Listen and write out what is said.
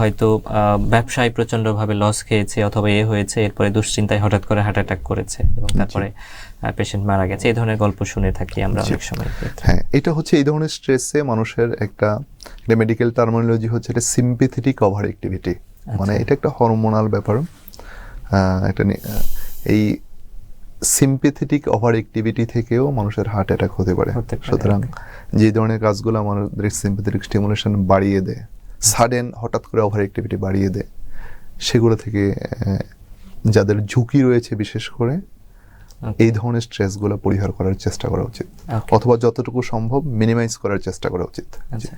হয়তো ব্যবসায় প্রচন্ডভাবে লস খেয়েছে অথবা এ হয়েছে এরপরে দুশ্চিন্তায় হঠাৎ করে হার্ট অ্যাটাক করেছে এবং তারপরে পেশেন্ট মারা গেছে। এই ধরনের গল্প শুনে থাকি আমরা অনেক সময়। হ্যাঁ এটা হচ্ছে এই ধরনের স্ট্রেসে মানুষের একটা মেডিকেল টার্মিনোলজি হচ্ছে এটা সিম্পেথেটিক ওভার অ্যাক্টিভিটি মানে এটা একটা হরমোনাল ব্যাপার। একটা এই সিম্পেথেটিক ওভার অ্যাক্টিভিটি থেকেও মানুষের হার্ট অ্যাটাক হতে পারে। হতে পারে, সুতরাং যে ধরনের কাজগুলো আমাদের সিম্পেথেটিক স্টিমুলেশন বাড়িয়ে দেয় সাডেন হঠাৎ করে ওভার অ্যাক্টিভিটি বাড়িয়ে দেয়। সেগুলো থেকে যাদের ঝুঁকি রয়েছে বিশেষ করে এই ধরনের স্ট্রেসগুলো পরিহার করার চেষ্টা করা উচিত। অথবা যতটুকু সম্ভব মিনিমাইজ করার চেষ্টা করা উচিত। আচ্ছা।